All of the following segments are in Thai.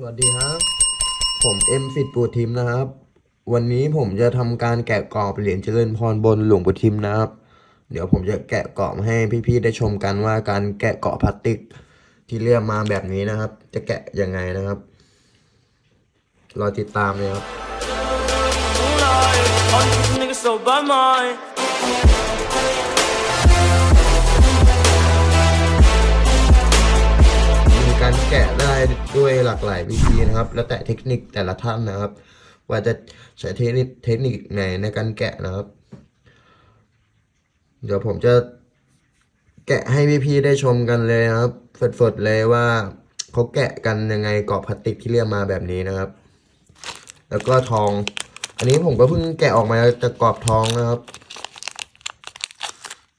สวัสดีครับ ผมเอ็มฟิตปูทิมนะครับ วันนี้ผมจะทำการแกะกรอบเหรียญเจริญพรบนหลวงปู่ทิมนะครับ เดี๋ยวผมจะแกะกรอบให้พี่ๆได้ชมกันว่าการแกะเกาะพลาสติกที่เรียกมาแบบนี้นะครับ จะแกะยังไงนะครับรอติดตามเลยครับ All these niggas so by mine. ด้วยหลากหลายวิธีนะครับ แล้วแต่เทคนิคแต่ละท่านนะครับ ว่าจะใช้เทคนิคเทคนิคไหนในการแกะนะครับ เดี๋ยวผมจะแกะให้พี่ๆได้ชมกันเลยนะครับสดๆเลยว่าเขาแกะกันยังไงกรอบพลาสติกที่เรียกมาแบบนี้นะครับ แล้วก็ทอง อันนี้ผมก็เพิ่งแกะออกมาจากกรอบทองนะครับ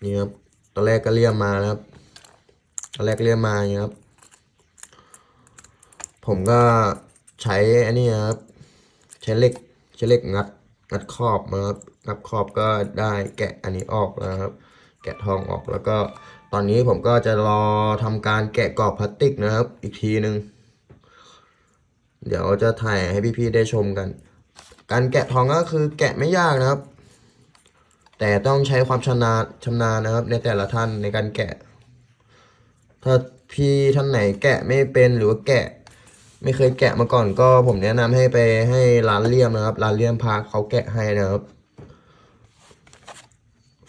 นี่ครับตอนแรกก็เรียกมานะครับตอนแรกเรียกมาอย่างนี้ครับ ผมก็ใช้อันนี้ครับ ใช้เหล็กใช้เหล็กงัดงัดขอบมาครับงัดขอบก็ได้แกะอันนี้ออกแล้วครับ แกะทองออกแล้วก็ตอนนี้ผมก็จะรอทำการแกะกรอบพลาสติกนะครับ อีกทีหนึ่งเดี๋ยวจะถ่ายให้พี่ๆได้ชมกัน การแกะทองก็คือแกะไม่ยากนะครับ แต่ต้องใช้ความชำนาญชำนาญนะครับ ในแต่ละท่านในการแกะ ถ้าพี่ท่านไหนแกะไม่เป็นหรือว่าแกะ ไม่เคยแกะมาก่อนก็ผมแนะนำให้ไปให้ร้านเลี่ยมนะครับ ร้านเลี่ยมพาเขาแกะให้นะครับ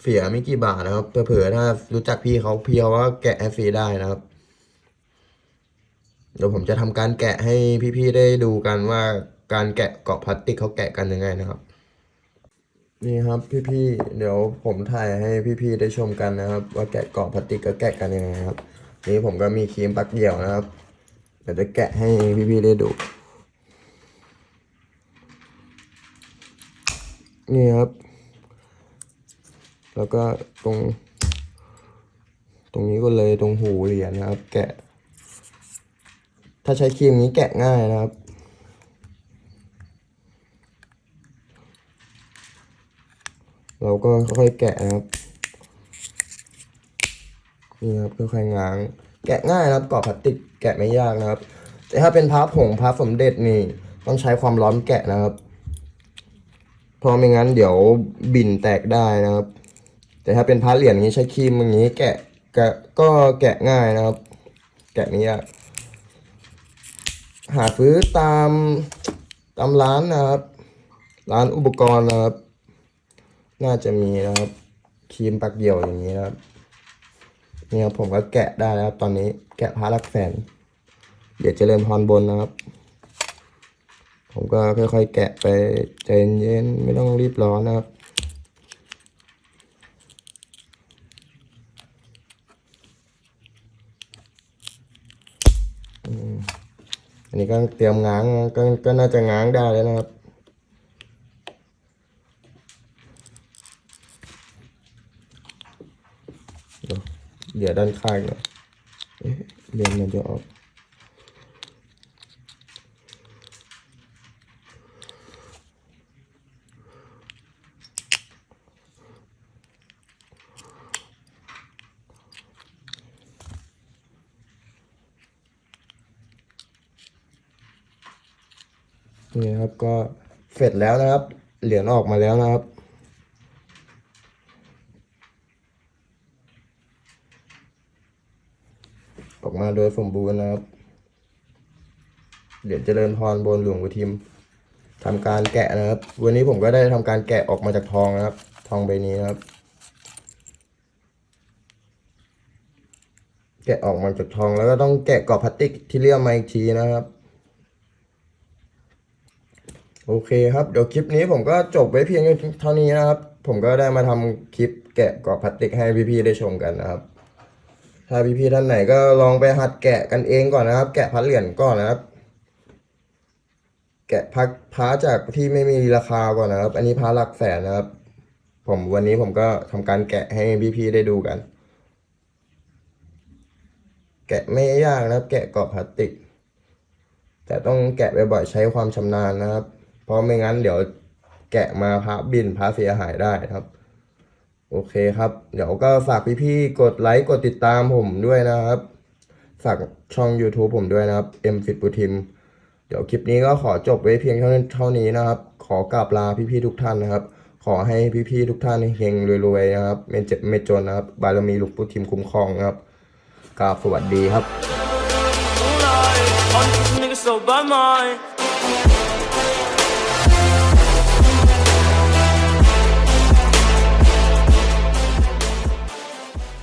เสียไม่กี่บาทนะครับเผื่อถ้ารู้จักพี่เขาพี่เขาว่าแกะให้ฟรีได้นะครับ เดี๋ยวผมจะทำการแกะให้พี่ๆได้ดูกันว่าการแกะเกาะพลาสติกเขาแกะกันยังไงนะครับ นี่ครับพี่ๆเดี๋ยวผมถ่ายให้พี่ๆได้ชมกันนะครับ ว่าแกะเกาะพลาสติกก็แกะกันยังไงครับนี่ผมก็มีครีมปักเดี่ยวนะครับ เดี๋ยวจะแกะให้พี่ๆได้ดู นี่ครับ แล้วก็ตรง ตรงนี้ก็เลยตรงหูเหรียญนะครับ แกะ ถ้าใช้ครีมนี้แกะง่ายนะครับ เราก็ค่อยแกะนะครับ นี่ครับค่อยๆง้าง แกะง่ายนะครับกรอบพลาสติกแกะไม่ยากนะครับ แต่ถ้าเป็นพระผงพระสมเด็จนี่ต้องใช้ความร้อนแกะนะครับ เพราะไม่งั้นเดี๋ยวบินแตกได้นะครับ แต่ถ้าเป็นพระเหรียญอย่างนี้ใช้ครีมอย่างนี้แกะแกะก็แกะง่ายนะครับ แกะไม่ยากหาซื้อตามตามร้านนะครับ ร้านอุปกรณ์นะครับ น่าจะมีนะครับครีมปักเดี่ยวอย่างนี้นะครับ เนี่ยผมก็แกะได้แล้วครับตอนนี้แกะพารักแสน เดี๋ยวเจริญพรบนนะครับ ผมก็ค่อยๆแกะไปใจเย็นๆไม่ต้องรีบร้อนนะครับอันนี้ก็เตรียมง้างนก็ก็น่าจะง้างได้แล้วนะครับ เเดี๋ยวด้านข้างหน่อยเอ๊ะเรียนมันจะออกนี่ครับก็เสร็จแล้วนะครับ เหรียญออกมาแล้วนะครับ ออกมาโดยสมบูรณ์นะครับ เหรียญเจริญพรบนหลวงปู่ทิมทำการแกะนะครับ วันนี้ผมก็ได้ทำการแกะออกมาจากทองนะครับ ทองใบนี้นะครับ แกะออกมาจากทองแล้วก็ต้องแกะกรอบพลาสติกที่เลี่ยมมาอีกทีนะครับโอเคครับเดี๋ยวคลิปนี้ผมก็จบไว้เพียงเท่านี้นะครับ ผมก็ได้มาทำคลิปแกะกรอบพลาสติกให้พี่ๆได้ชมกันนะครับ ถ้าพี่ๆท่านไหนก็ลองไปหัดแกะกันเองก่อนนะครับ แกะพัดเหรียญก่อนนะครับ แกะพักพ้าจากที่ไม่มีราคาก่อนนะครับ อันนี้พ้าหลักแสนนะครับ ผมวันนี้ผมก็ทำการแกะให้พี่ๆได้ดูกัน แกะไม่ยากนะครับ แกะกรอบพลาสติก แต่ต้องแกะบ่อยๆใช้ความชำนาญนะครับ เพราะไม่งั้นเดี๋ยวแกะมาพระบินพระเสียหายได้ครับ โอเคครับ เดี๋ยวก็ฝากพี่ๆกดไลค์กดติดตามผมด้วยนะครับ ฝากช่อง YouTube ผมด้วยนะครับ M Fit ปูทิมเดี๋ยวคลิปนี้ก็ขอจบไว้เพียงเท่านี้เท่านี้นะครับ ขอกราบลาพี่ๆทุกท่านนะครับ ขอให้พี่ๆทุกท่านเฮงรวยๆนะครับไม่เจ็บไม่จนนะครับ บารมีลุงปู่ทิมคุ้มครองนะครับกราบสวัสดีครับ